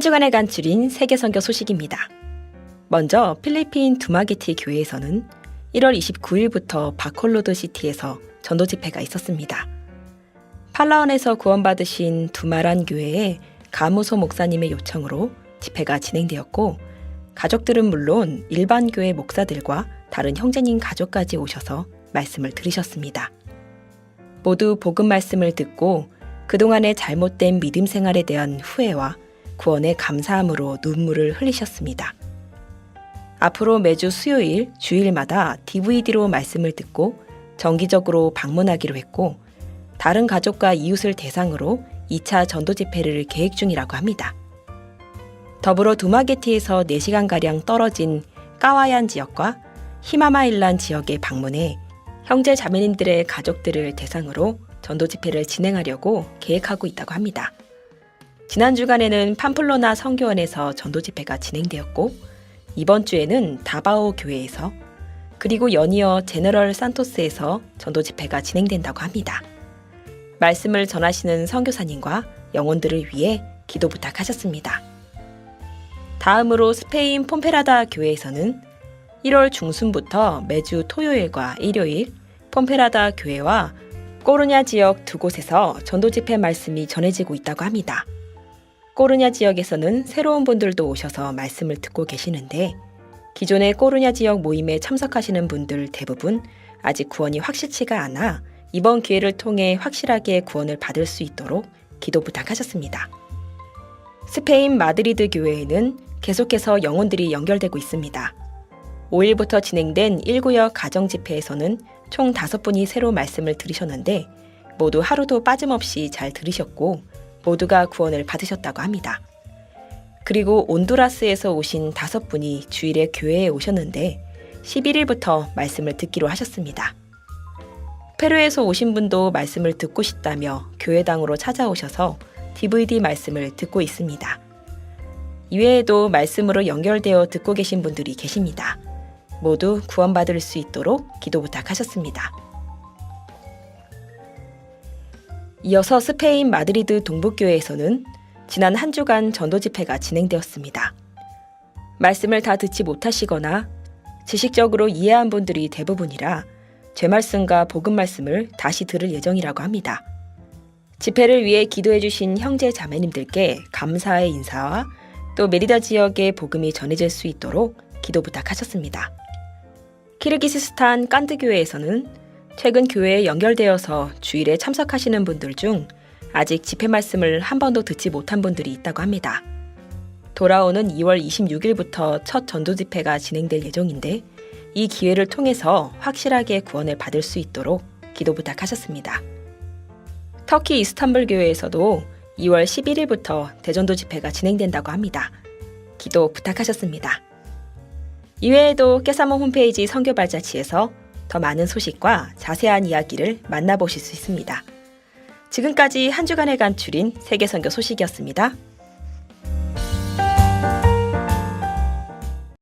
한 주간에 간추린 세계 선교 소식입니다. 먼저 필리핀 두마게티 교회에서는 1월 29일부터 바콜로드 시티에서 전도 집회가 있었습니다. 팔라원에서 구원받으신 두마란 교회의 가무소 목사님의 요청으로 집회가 진행되었고 가족들은 물론 일반 교회 목사들과 다른 형제님 가족까지 오셔서 말씀을 들으셨습니다. 모두 복음 말씀을 듣고 그동안의 잘못된 믿음 생활에 대한 후회와 구원의 감사함으로 눈물을 흘리셨습니다. 앞으로 매주 수요일, 주일마다 DVD로 말씀을 듣고 정기적으로 방문하기로 했고 다른 가족과 이웃을 대상으로 2차 전도 집회를 계획 중이라고 합니다. 더불어 두마게티에서 4시간가량 떨어진 까와얀 지역과 히마마일란 지역에 방문해 형제 자매님들의 가족들을 대상으로 전도 집회를 진행하려고 계획하고 있다고 합니다. 지난 주간에는 팜플로나 성교원에서 전도 집회가 진행되었고 이번 주에는 다바오 교회에서 그리고 연이어 제너럴 산토스에서 전도 집회가 진행된다고 합니다. 말씀을 전하시는 선교사님과 영혼들을 위해 기도 부탁하셨습니다. 다음으로 스페인 폼페라다 교회에서는 1월 중순부터 매주 토요일과 일요일 폼페라다 교회와 꼬르냐 지역 두 곳에서 전도 집회 말씀이 전해지고 있다고 합니다. 꼬르냐 지역에서는 새로운 분들도 오셔서 말씀을 듣고 계시는데 기존의 꼬르냐 지역 모임에 참석하시는 분들 대부분 아직 구원이 확실치가 않아 이번 기회를 통해 확실하게 구원을 받을 수 있도록 기도 부탁하셨습니다. 스페인 마드리드 교회에는 계속해서 영혼들이 연결되고 있습니다. 5일부터 진행된 1구역 가정 집회에서는 총 5분이 새로 말씀을 들으셨는데 모두 하루도 빠짐없이 잘 들으셨고 모두가 구원을 받으셨다고 합니다. 그리고 온두라스에서 오신 다섯 분이 주일에 교회에 오셨는데 11일부터 말씀을 듣기로 하셨습니다. 페루에서 오신 분도 말씀을 듣고 싶다며 교회당으로 찾아오셔서 DVD 말씀을 듣고 있습니다. 이외에도 말씀으로 연결되어 듣고 계신 분들이 계십니다. 모두 구원받을 수 있도록 기도 부탁하셨습니다. 이어서 스페인 마드리드 동북교회에서는 지난 한 주간 전도 집회가 진행되었습니다. 말씀을 다 듣지 못하시거나 지식적으로 이해한 분들이 대부분이라 제 말씀과 복음 말씀을 다시 들을 예정이라고 합니다. 집회를 위해 기도해 주신 형제 자매님들께 감사의 인사와 또 메리다 지역의 복음이 전해질 수 있도록 기도 부탁하셨습니다. 키르기스스탄 깐드 교회에서는 최근 교회에 연결되어서 주일에 참석하시는 분들 중 아직 집회 말씀을 한 번도 듣지 못한 분들이 있다고 합니다. 돌아오는 2월 26일부터 첫 전도 집회가 진행될 예정인데 이 기회를 통해서 확실하게 구원을 받을 수 있도록 기도 부탁하셨습니다. 터키 이스탄불 교회에서도 2월 11일부터 대전도 집회가 진행된다고 합니다. 기도 부탁하셨습니다. 이외에도 깨사모 홈페이지 선교발자취에서 더 많은 소식과 자세한 이야기를 만나보실 수 있습니다. 지금까지 한 주간에 간추린 세계선교 소식이었습니다.